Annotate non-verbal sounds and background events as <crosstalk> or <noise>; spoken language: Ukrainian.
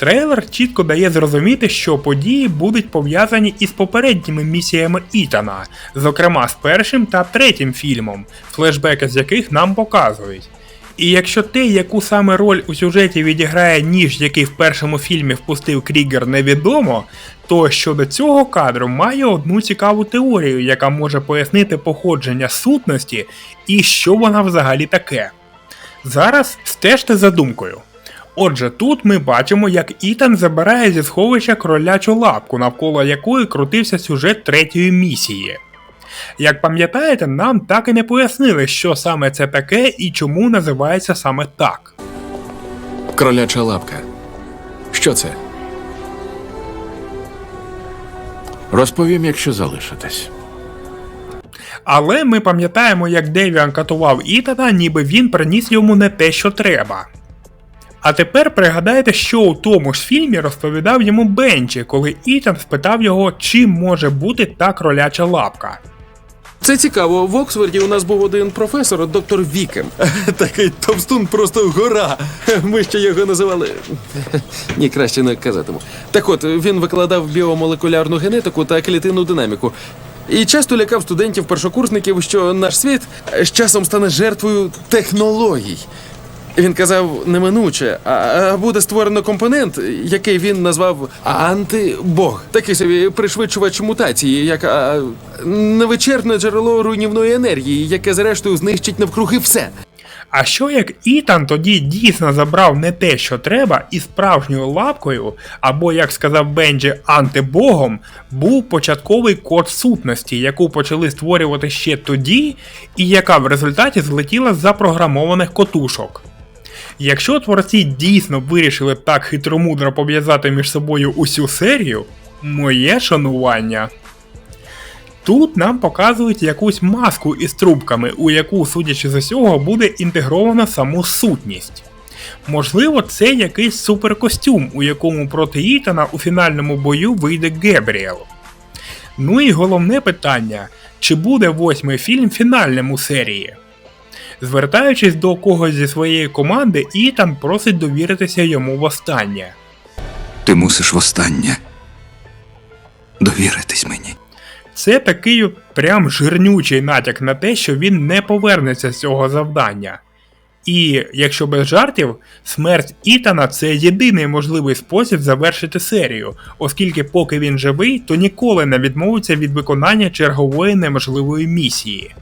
Трейлер чітко дає зрозуміти, що події будуть пов'язані із попередніми місіями Ітана, зокрема з першим та третім фільмом, флешбеки з яких нам показують. І якщо те, яку саме роль у сюжеті відіграє ніж, який в першому фільмі впустив Крігер, невідомо, то щодо цього кадру маю одну цікаву теорію, яка може пояснити походження сутності і що вона взагалі таке. Зараз стежте за думкою. Отже, тут ми бачимо, як Ітан забирає зі сховища кролячу лапку, навколо якої крутився сюжет третьої місії. Як пам'ятаєте, нам так і не пояснили, що саме це таке і чому називається саме так. Кроляча лапка. Що це? Розповім, якщо залишитесь. Але ми пам'ятаємо, як Девіан катував Ітана, ніби він приніс йому не те, що треба. А тепер пригадайте, що у тому ж фільмі розповідав йому Бенчі, коли Ітан спитав його, чим може бути та кроляча лапка. Це цікаво. В Оксфорді у нас був один професор, доктор Вікем. <laughs> Такий товстун просто гора. Ми ще його називали. <laughs> Ні, краще не казатиму. Так от, він викладав біомолекулярну генетику та клітинну динаміку. І часто лякав студентів-першокурсників, що наш світ з часом стане жертвою технологій. Він казав неминуче, а, буде створено компонент, який він назвав антибог. Такий собі пришвидшувач мутації, як а, невичерпне джерело руйнівної енергії, яке зрештою знищить навкруги все. А що як Ітан тоді дійсно забрав не те, що треба, і справжньою лапкою, або, як сказав Бенджі, антибогом, був початковий код сутності, яку почали створювати ще тоді, і яка в результаті злетіла з запрограмованих котушок. Якщо творці дійсно вирішили так хитромудро пов'язати між собою усю серію, моє шанування. Тут нам показують якусь маску із трубками, у яку, судячи з усього, буде інтегровано саму сутність. Можливо, це якийсь суперкостюм, у якому проти Ітана у фінальному бою вийде Гебріел. Ну і головне питання: чи буде восьмий фільм фінальним у серії? Звертаючись до когось зі своєї команди, Ітан просить довіритися йому востаннє. Ти мусиш востаннє довіритись мені. Це такий прям жирнючий натяк на те, що він не повернеться з цього завдання. І, якщо без жартів, смерть Ітана це єдиний можливий спосіб завершити серію, оскільки поки він живий, то ніколи не відмовиться від виконання чергової неможливої місії.